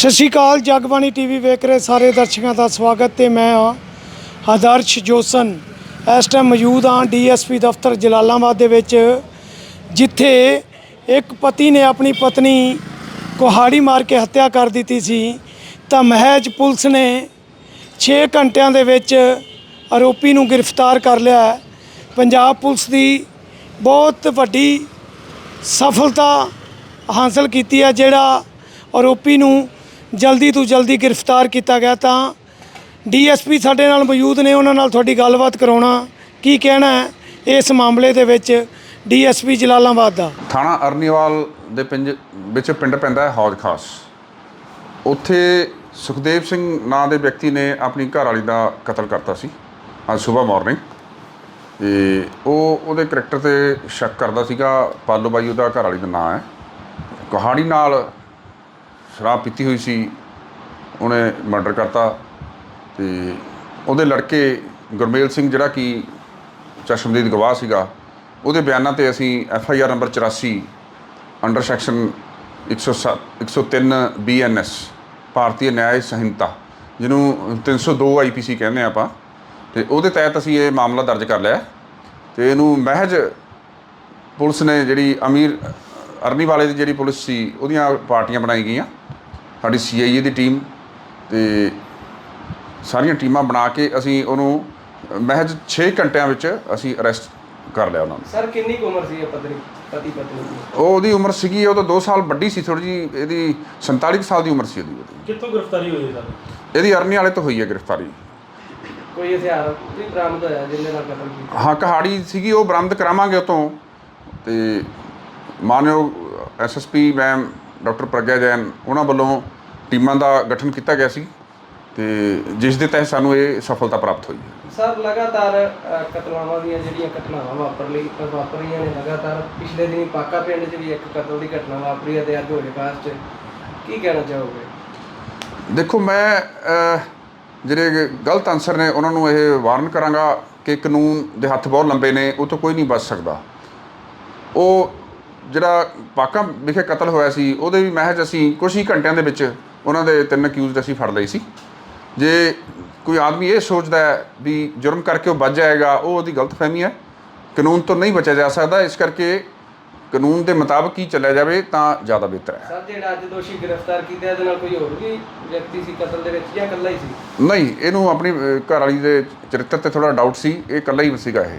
ਸਤਿ ਸ਼੍ਰੀ ਅਕਾਲ, ਜਗਬਾਣੀ ਟੀਵੀ ਵੇਖ ਰਹੇ ਸਾਰੇ ਦਰਸ਼ਕਾਂ ਦਾ ਸਵਾਗਤ ਤੇ ਮੈਂ ਹਾਂ ਆਦਰਸ਼ ਜੋਸਨ। ਇਸ ਟਾਈਮ ਮੌਜੂਦ ਹਾਂ ਡੀਐਸਪੀ ਦਫ਼ਤਰ ਜਲਾਲਾਬਾਦ ਦੇ ਵਿੱਚ, ਜਿੱਥੇ ਇੱਕ ਪਤੀ ਨੇ ਆਪਣੀ ਪਤਨੀ ਕੁਹਾੜੀ ਮਾਰ ਕੇ ਹੱਤਿਆ ਕਰ ਦਿੱਤੀ ਸੀ। ਤਾਂ ਮਹਿਜ ਪੁਲਿਸ ਨੇ 6 ਘੰਟਿਆਂ ਦੇ ਵਿੱਚ ਆਰੋਪੀ ਨੂੰ ਗ੍ਰਿਫਤਾਰ ਕਰ ਲਿਆ ਪੰਜਾਬ ਪੁਲਿਸ ਦੀ ਬਹੁਤ ਵੱਡੀ ਸਫਲਤਾ ਹਾਸਲ ਕੀਤੀ ਹੈ, ਜਿਹੜਾ ਆਰੋਪੀ ਨੂੰ ਜਲਦੀ ਤੋਂ ਜਲਦੀ ਗ੍ਰਿਫਤਾਰ ਕੀਤਾ ਗਿਆ ਤਾਂ ਡੀਐਸਪੀ ਸਾਡੇ ਨਾਲ ਮੌਜੂਦ ਨੇ, ਉਹਨਾਂ ਨਾਲ ਤੁਹਾਡੀ ਗੱਲਬਾਤ ਕਰਾਉਣਾ। ਕੀ ਕਹਿਣਾ ਹੈ ਇਸ ਮਾਮਲੇ ਦੇ ਵਿੱਚ ਡੀਐਸਪੀ ਜਲਾਲਾਬਾਦ ਦਾ? ਥਾਣਾ ਅਰਨੀਵਾਲ ਦੇ ਪਿੰਜ, ਵਿੱਚ ਪਿੰਡ ਪੈਂਦਾ ਹੈ ਹੌਜ ਖਾਸ ਉੱਥੇ ਸੁਖਦੇਵ ਸਿੰਘ ਨਾਂ ਦੇ ਵਿਅਕਤੀ ਨੇ ਆਪਣੀ ਘਰ ਵਾਲੀ ਦਾ ਕਤਲ ਕਰਤਾ ਸੀ, ਅੱਜ ਸਵੇਰ ਮਾਰਨਿੰਗ ਤੇ ਉਹ, ਉਹਦੇ ਕਰੈਕਟਰ ਤੇ ਸ਼ੱਕ ਕਰਦਾ ਸੀਗਾ, ਪਾਲੋ ਬਾਈ ਉਹਦਾ ਘਰ ਵਾਲੀ ਦਾ ਨਾਂ ਹੈ। ਕਹਾਣੀ ਨਾਲ ਸ਼ਰਾਬ ਪੀਤੀ ਹੋਈ ਸੀ, ਉਹਨੇ ਮਰਡਰ ਕਰਤਾ ਤੇ ਉਹਦੇ ਲੜਕੇ ਗੁਰਮੇਲ ਸਿੰਘ ਜਿਹੜਾ ਕਿ ਚਸ਼ਮਦੀਦ ਗਵਾਹ ਸੀਗਾ, ਉਹਦੇ ਬਿਆਨਾਂ ਤੇ ਅਸੀਂ F I R number 84 under section 107 103 BNS Bharatiya Nyaya Sanhita, ਜਿਹਨੂੰ 302 ਆਈਪੀਸੀ ਕਹਿੰਦੇ ਆ ਆਪਾਂ, ਤੇ ਉਹਦੇ ਤਹਿਤ ਅਸੀਂ ਇਹ ਮਾਮਲਾ ਦਰਜ ਕਰ ਲਿਆ। ਤੇ ਇਹਨੂੰ ਮਹਿਜ ਪੁਲਿਸ ਨੇ ਜਿਹੜੀ ਅਮੀਰ ਅਰਨੀ ਵਾਲੇ ਦੀ ਜਿਹੜੀ ਪੁਲਿਸ ਸੀ, ਉਹਦੀਆਂ ਪਾਰਟੀਆਂ ਬਣਾਈ ਗਈਆਂ। ਸਾਡੀ ਸੀਆਈਏ ਦੀ ਟੀਮ ਤੇ ਸਾਰੀਆਂ ਟੀਮਾਂ ਬਣਾ ਕੇ ਅਸੀਂ ਉਹਨੂੰ ਮਹਿਜ 6 ਘੰਟਿਆਂ ਵਿੱਚ ਅਸੀਂ ਅਰੈਸਟ ਕਰ ਲਿਆ ਉਹਨਾਂ ਨੂੰ। ਸਰ ਕਿੰਨੀ ਕੁ ਉਮਰ ਸੀ ਇਹ ਪਤਨੀ ਪਤੀ ਪਤਨੀ ਦੀ? ਉਹ ਉਹਦੀ ਉਮਰ ਸੀਗੀ ਉਹ ਤਾਂ 2 ਸਾਲ ਵੱਡੀ ਸੀ ਥੋੜੀ ਜੀ ਇਹਦੀ 47 ਕੁ ਸਾਲ ਦੀ ਉਮਰ ਸੀ ਉਹਦੀ। ਕਿੱਥੋਂ ਗ੍ਰਿਫਤਾਰੀ ਹੋਈ ਸਰ? ਇਹਦੀ ਅਰਨੀ ਵਾਲੇ ਤੋਂ ਹੋਈ ਹੈ ਗ੍ਰਿਫਤਾਰੀ। ਕੋਈ ਹਥਿਆਰ ਵੀ ਬਰਾਮਦ ਹੋਇਆ ਜਿਹਦੇ ਨਾਲ ਕਤਲ ਕੀਤਾ? ਹਾਂ ਕਹਾੜੀ ਸੀਗੀ ਉਹ ਬਰਾਮਦ ਕਰਾਵਾਂਗੇ ਉਤੋਂ ਤੇ ਮਾਨਯੋਗ SSP ma'am doctor Pragya Jain ਉਹਨਾਂ ਵੱਲੋਂ ਟੀਮਾਂ ਦਾ ਗਠਨ ਕੀਤਾ ਗਿਆ ਸੀ ਤੇ ਜਿਸ ਦੇ ਤਹਿਤ ਸਾਨੂੰ ਇਹ ਸਫਲਤਾ ਪ੍ਰਾਪਤ ਹੋਈ ਹੈ। ਸਰ ਲਗਾਤਾਰ ਅ, ਕਤਲਾਵਾਂ ਦੀਆਂ ਜਿਹੜੀਆਂ ਘਟਨਾਵਾਂ ਵਾਪਰ ਲਈ ਵਾਪਰ ਰਹੀਆਂ ਨੇ ਲਗਾਤਾਰ ਪਿਛਲੇ ਦਿਨੀ ਪਾਕਾ ਪਿੰਡ 'ਚ ਵੀ ਇੱਕ ਕਤਲ ਦੀ ਘਟਨਾ ਵਾਪਰੀ ਹੈ ਤੇ ਅੱਜ ਹੋਲੇ ਖਾਸ 'ਚ ਕੀ ਕਹਿਣਾ ਚਾਹੋਗੇ? ਦੇਖੋ ਮੈਂ ਅਹ, ਜਿਹੜੇ ਗਲਤ ਅਨਸਰ ਨੇ ਉਹਨਾਂ ਨੂੰ ਇਹ ਵਾਰਨ ਕਰਾਂਗਾ ਕਿ ਕਾਨੂੰਨ ਦੇ ਹੱਥ ਬਹੁਤ ਲੰਬੇ ਨੇ ਉਹ ਤੋਂ ਕੋਈ ਨਹੀਂ ਬਚ ਸਕਦਾ। ਉਹ ਜਿਹੜਾ ਪਾਕਾ ਵਿਖੇ ਕਤਲ ਹੋਇਆ ਸੀ ਉਹਦੇ ਵੀ ਮਹਿਜ ਅਸੀਂ ਕੁਝ ਹੀ ਘੰਟਿਆਂ ਦੇ ਵਿੱਚ ਉਹਨਾਂ ਦੇ ਤਿੰਨ ਅਕਿਊਜ਼ਡ ਅਸੀਂ ਫੜ ਲਏ ਸੀ। ਜੇ ਕੋਈ ਆਦਮੀ ਇਹ ਸੋਚਦਾ ਹੈ ਵੀ ਜੁਰਮ ਕਰਕੇ ਉਹ ਬਚ ਜਾਏਗਾ ਉਹ ਉਹਦੀ ਗਲਤਫਹਿਮੀ ਹੈ। ਕਾਨੂੰਨ ਤੋਂ ਨਹੀਂ ਬਚਿਆ ਜਾ ਸਕਦਾ ਇਸ ਕਰਕੇ ਕਾਨੂੰਨ ਦੇ ਮੁਤਾਬਕ ਹੀ ਚੱਲਿਆ ਜਾਵੇ ਤਾਂ ਜ਼ਿਆਦਾ ਬਿਹਤਰ ਹੈ। ਸਰ ਜਿਹੜਾ ਅੱਜ ਦੋਸ਼ੀ ਗ੍ਰਿਫਤਾਰ ਕੀਤਾ ਇਹਦੇ ਨਾਲ ਕੋਈ ਹੋਰ ਵੀ ਵਿਅਕਤੀ ਸੀ ਕਤਲ ਦੇ ਵਿੱਚ ਜਾਂ ਇਕੱਲਾ ਹੀ ਸੀ? ਨਹੀਂ ਇਹਨੂੰ ਆਪਣੀ ਘਰ ਵਾਲੀ ਦੇ ਚਰਿੱਤਰ ਤੇ ਥੋੜਾ ਡਾਊਟ ਸੀ ਇਹ ਇਕੱਲਾ ਹੀ ਸੀਗਾ ਇਹ।